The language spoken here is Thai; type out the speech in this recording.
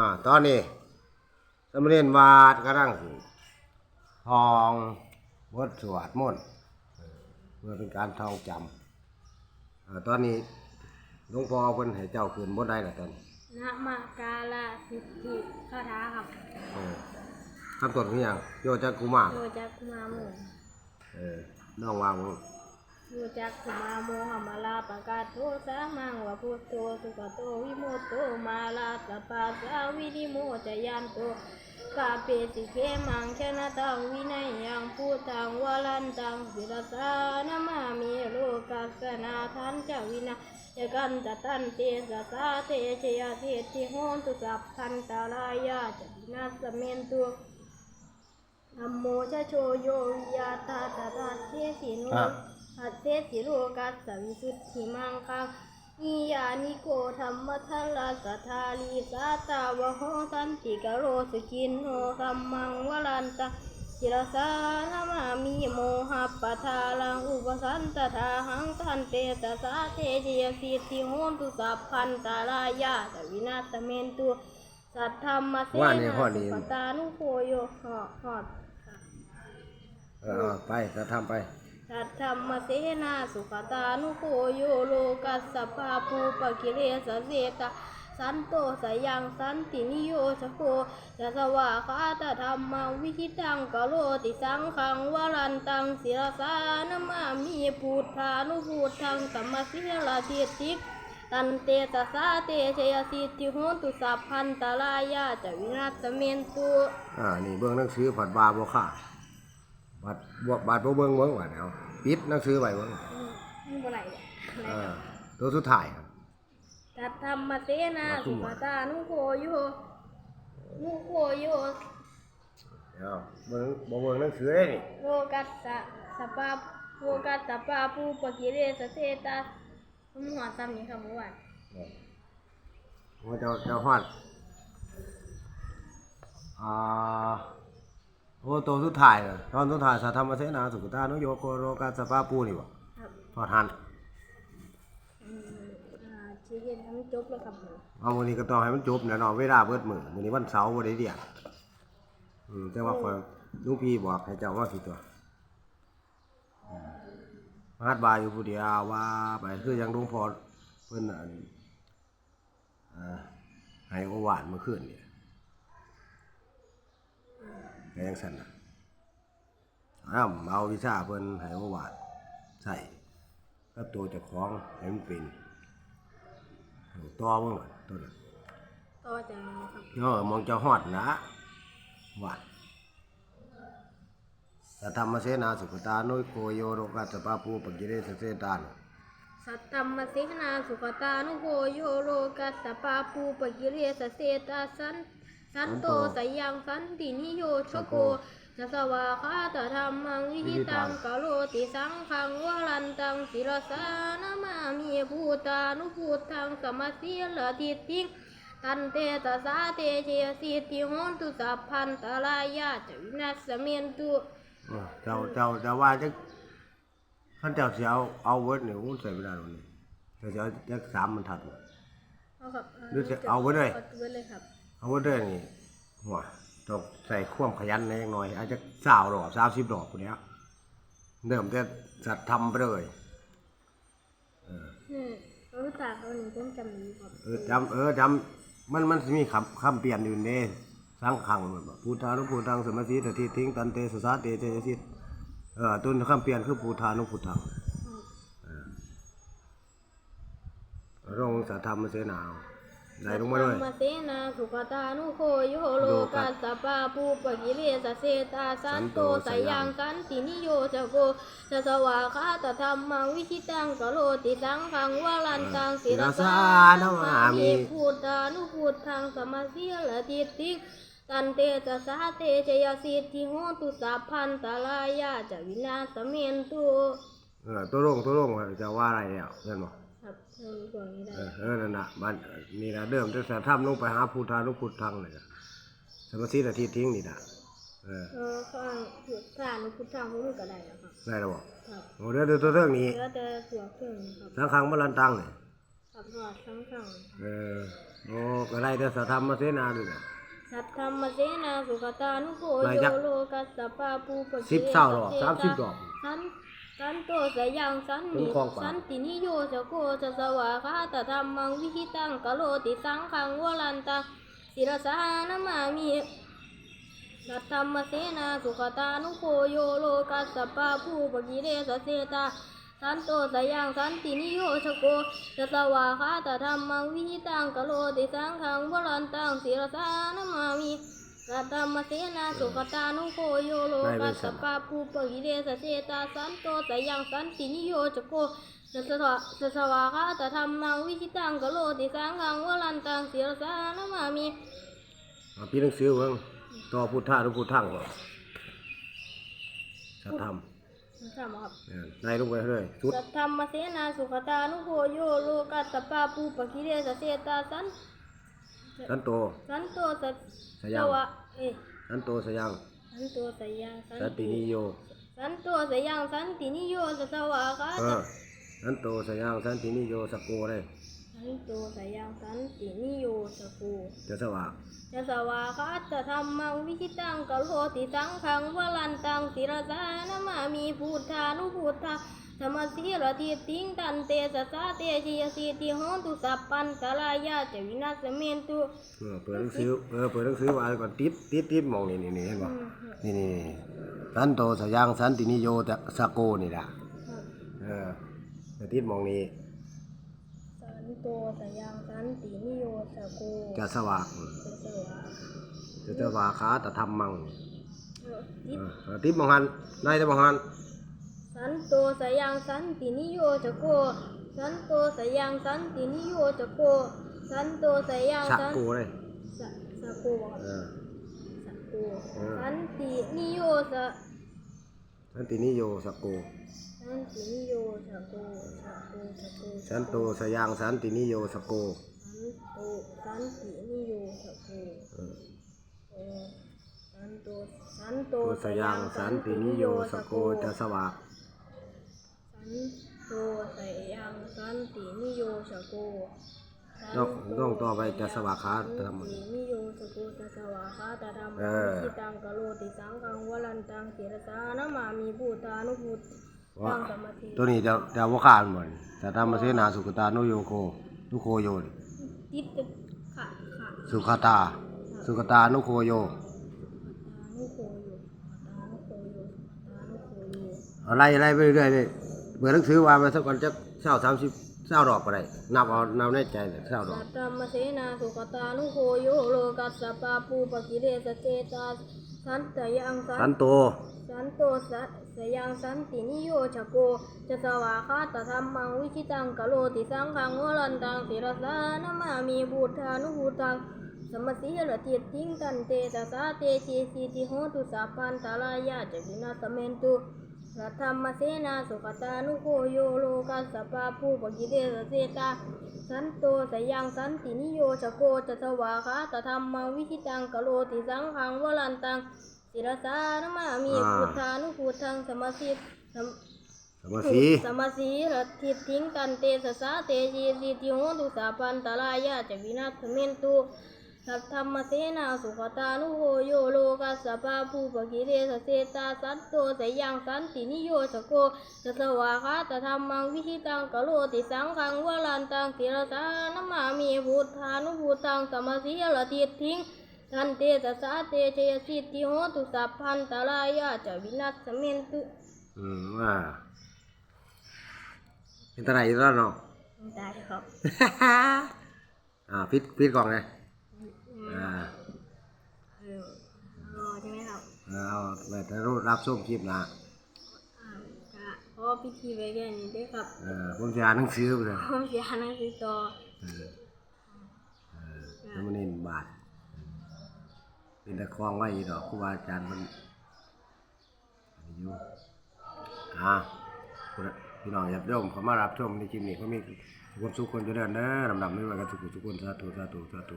อ่าตอนนี้สมเด็จวาดกำลังทองบทสวดมนต์เออเพื่อเป็นการท่องจำอ่าตอนนี้หลวงพ่อเพิ่นให้เจ้าคืนบทได้ละตอนนี้นะมากาลาสิทธิคาถาครับเออคำต้นคือหยังโยจักกุมารโยจักกุมาโมเออน้องว่ามึง โยจักกุมาโมหมาลาปะกาโทสามังวะพุทโธสุขโตวิโมโตมาลาสปาสาวินิโมจยันโตกาเปสิเขมังชนะตังวินัยยังพุทธังวลันตังศิรสานามามิโลกัสสนาทันจวินายกันตตันเตสะสาเตชยเทติโหนตุสัพพันตาลายาจตินาสเมนตุธัมโมชะโชโยวิยาตาตาตาเทสิโน หัตเทสิโลกัสสวิสุทธิมังคังนิยานิโกธรรมทัลลาสัทาลีสาตาวะโหสันติกโรสกินโนธัมมังวลันตาจิรสานามามีโมหะปะทาลังอุปสันตถาหังตันเตตสาเตจยสิทธิโหนตุสัพพันตาลายาตวินาศเมนตุสัทธรรมเสนาสุปตานุโคโยหอหอด เออเอาไปจะทำไป สัทธรรมเสนาสุขตานุโคโยโลกัสสภาภูปกิเลสเสตาสันโตสยังสันตินิโยชโคจะสวาคาตธรรมวิชิตังกโลติสังขังวรันตังศิรสานมามีพุทธานุพุทธังสัมมาสิลาเทติตันเตตสาเตชยสิทธิโหตุสัพพันตาลายาจะวินาศเมนตุอ่า นี่เบิ่งหนังสือผัดบาบ่ค่า บัดบ่บาดบ่เบิ่งเบิ่งว่าเอาปิดหนังสือไว้เบิ่งอืมมันบ่ไหลเลยอ่าตัวสุดท้ายครับ ตัดธรรมเสนาสุปตานุโคโยนุโคโยเดี๋ยวเบิ่งบ่เบิ่งหนังสือได้นี่โลกัสสะสปาโลกัสสะปาปูปกิเลสเสตาผมหัวซ้ำนี้ครับเมื่อวานว่าเจ้าเจ้าฮอดอ่า โอ้ตัวสุดท้ายน่ะตอนสุดท้ายสัทธรรมเสนาสุขตานุโยโกโรกัสสปาปูนี่บ่ครับทอดหันอืมอ่าชีเห็นทั้งจบแล้วครับผมเอามื้อนี้ก็ต้องให้มันจบแน่เนาะเวลาเบิดมื้อมื้อนี้วันเสาร์บ่ได้เรียนอืมแต่ว่าข้อยลุงพี่บอกให้เจ้าว่าสิตัวอืมมาฮัดบายอยู่ผู้เดียวว่าไปคือยังหลวงพ่อเพิ่นอันอ่าให้โอวาทเมื่อคืนนี่ ก็ยังสั่นน่ะอ้าวเอาวิชาเพิ่นให้โอวาทใส่กับตัวเจ้าของให้มันเป็นต่อมึงว่ะตัวนั้นต่อจากนี้ครับเนาะมองเจ้าฮอดนะว่าสัทธรรมเสนาสุขตานุโกโยโรกัสสปาปูปกิเลสเสตานสัตตมมเสนาสุขตานุโคโยโลกัสสะปาปูปกิเลสเสตาสัน สันโตสยังสันตินิโยชโกจะสวาคาตธรรมังวิหิตังกะโลติสังขังวรันตังศิรสานามามีภูตานุภูตังสมสีลทิติตันเตตสาเตเชยสิทธิโหนตุสัพพันตาลายาจะวินาศเมนตุเออเจ้าเจ้าเจ้าว่าจักขันเจ้าสิเอาเอาเวิร์ดนี่โอ้ใส่ไม่ได้หรอกนี่เจ้าจะเอาจักสามบรรทัดบ่เอาครับหรือจะเอาไว้เลย เอาไว้เลยครับเอาเวิร์ดได้นี่หัวต้องใส่ความขยันในอยจักหน่อย อาจจะสาวดอกสามสิบดอกคนเนี้ยเริ่มแต่สัตว์ทำไปเลยอืมเอาตาเขาหนึ่งต้องจำนี้ครับเออจำเออจำมันมันสิมีคำคำเปลี่ยนอยู่ในสังขังแบบว่าพุทธานุพุทธังสมาธิตทิทิ้งตันเตสสาเตเจสิเออต้นคำเปลี่ยนคือพุทธานุพุทธังร่องสัทธรรมเสนาเอา ได้ลงมาด้วยธรรมเสนาสุขตานุโคโยโลกัสสะปาปูปกิเลสเสตาสันโตสยังสันตินิโยจโกจะสวาคาตธรรมังวิชิตังกะโลติสังขังวรันตังศิรสานามามิพุทธานุพุทธังสมาสีลติติตันเตจะสาเตชยสิทธิโหตุสัพพันตาลายาจะวินาศเมนตุเออตัวร่องตัวร่องจะว่าอะไรเนี่ยเห็นบ่ ครับเริ่มก่อนนี้ได้เออเออนั่นน่ะมันนี่นะเดิมจะสัทธรรมลงไปหาพุทธานุพุทธังเลยนะสมาธิตทิทิ้งนี่นะเออเออข้างพุทธานุพุทธังผมก็ได้แล้วครับได้แล้วบ่ครับโอ้เดี๋ยวเดี๋ยวตัวเรื่องนี้เหลือแต่ตัวเครื่องครับสังขังมรันตังเนี่ยขับรอดทั้งข้างเออโอ้ก็ได้แต่สธรรมเสนาด้วยนะสัทธรรมเสนาสุขตานุโคไหนโยจ๊ะโลกัสสปาปูปะสิบเศร้าหรอสามสิบดอกสัน สันโตสยังสันถึนิงคลองป่าสันตินิโยจะโกจะสวาคาตธรรมังวิหิตังกะโลติสังขังวลันตังศิรสานามามิสัทธรรมเสนาสุขตานุโคโยโลกัสสปาปูปะกิเลสเสตาสันโตสยังสันตินิโยชโกจะสวาคาตธรรมังวิหิตังกะโลติสังขังวรันตังศิรสานามามิ สัทธรรมเสนาสุขตานุโคโยโลกัสสปาปูปะกิเลสเสตาสันโตสยังสันตินิโยชโกจะสวาจะสวาคาตธรรมังวิหิตังกะโลติสังขังวรันตังศิรสานามามิเอาพี่หนังสือเบิ่งต่อพุทธะหรือพุทธังก่อนสธรรมทำครับเออได้ลงไปเลยสุดสัทธรรมเสนาสุขตานุโคโยโลกัสสปาปูปะกิเลสเสตาสันสันโตสันโตสัตสยังวะเอ๊ะ สันโตสยังสันโตสยังสันตินิโยสันโตสยังสันตินิโยสัสวะคะเออสันโตสยังสันตินิโยสกโกเลยสันโตสยังสันตินิโยสกูจะสว่างจะสวะคะจะธรรมังวิชิตังกะโลติสังขังวลันตังศิรสานามามีพุทธานุพุทธา ธรรมสีรติติงตันเตสสาเตชิยสิติหอนตุสัพปันตลายาจวินาศเมนตุเออเปิดหนังสือเออเปิดหนังสือไว้ก่อนติดติดติดมองนี่นี่นี่เห็นป่ะนี่นี่นี่สันโตสยังสันตินิโยตะสกโกนี่ล่ะเออจะติดมองนี้สันโตสยังสันตินิโยสกูจะสว่างจะสวะจะจะวาคาตะธรรมังติดมองหันได้แต่มองหัน สันโตสยังสันตินิโยจะโก สันโตสยังสันตินิโยจะโก สันโตสยังสักสันโกเลยสะสะโกเออสะโกเออสันตินิโยสะสันตินิโยสกโกสันตินิโยสะโกสะโกสะโกสันโตสยังสันตินิโยสกโก สันโตสันตินิโยสะโกเออเออสันโตสันโตโตสยังสันตินิโยสกโกจะสว่าง สันโตสยังสันตินิโยสะโกต้องต้องต่อไปจะสว่างคาตะธรรมังสันตินิโยสกุตสวาคาตธรรมเออวิตังกะโลติสังฆังวลันตังเสรสานามามีบูตานุพุทว่าตังสมาธิตัวนี้จะจะว่าขาดหมดจะทำมาเสนาสุขตานุโยโคนุโคโยนี่ติดตึกขะขะสุขตา สุขตานุโคโยตานุโคโยตานุโคโยตานุโคโยอะไรอะไรไปเรื่อยๆนี่ เปิดหนังสือว่ามาสักก่อนจะเศร้าสามสิบเศร้าดอกก็ได้นับเอานับในใจเลยเศร้าดอกสัตตมเสนาสุขตานุโคโยโลกัสสปาปูปกิเลสเจตาสันตยังสัสันนโต สันโตสะสยังสันตินิโยชโกจะสวาคาตธรรมังวิชิตังกะโลติสังขังวรันตังศิรสานามามีบูธานุบูตังสมสีระติติงตันเตตสาเตชีสีติโหตุสาปันตาลายาจะวินาสเมนตุ สัทธรรมเสนาสุขตานุโคโยโลกัสสปาภูปกิเลสเสตา สันโตสยังสันตินิโยชโกจะสวาคาตธรรมังวิชิตังกะโลติสังขังวรันตังศิรสานมามีอ่าพุทธานุพุทธังสมาสิสมสมาสีสมาสีรทิทิ้งกันเตสสาเตจีสิติโหตุสาพันตลายาจะวินาศเมนตุ สัทธรรมเสนาสุขตานุโหโยโลกัสสปาภูปกิเลสเสตาสัตโตสยังสันตินิโยสโกจะสวาคาตธรรมังวิชิตังกะโลติสังขังวลันตังศิรสานมามีพุทธานุพุทธังสมาสีรทิทิ้งทันเตสสาเตเชยสิทธิโหตุสัพพันตรายาจะวินัสสเมนตุอืมว่าเป็นตาไหนอยู่แล้วเนาะได้ครับ อ่าพิดพิดกล่องเลยอ่า เออรอใช่ไหมครับ เอาไปแต่รู้รับส้มคลิปนะอ่าก็ขอพิธีไว้แค่นี้ด้วยครับเออผมจะอ่านหนังสือไปเลยผมจะอ่านหนังสือต่อเออเออแล้วมันเน้นบาทเป็นตะคลองไว้อีกดอกครูบาอาจารย์มันอยู่อ่าพี่น้องอย่าเริ่มเขามารับชมในคลิปนี้เขามีความสุขคนจะเดินเด้อลำดับไม่ว่ากันสุขทุกคนสาธุสาธุสาธุ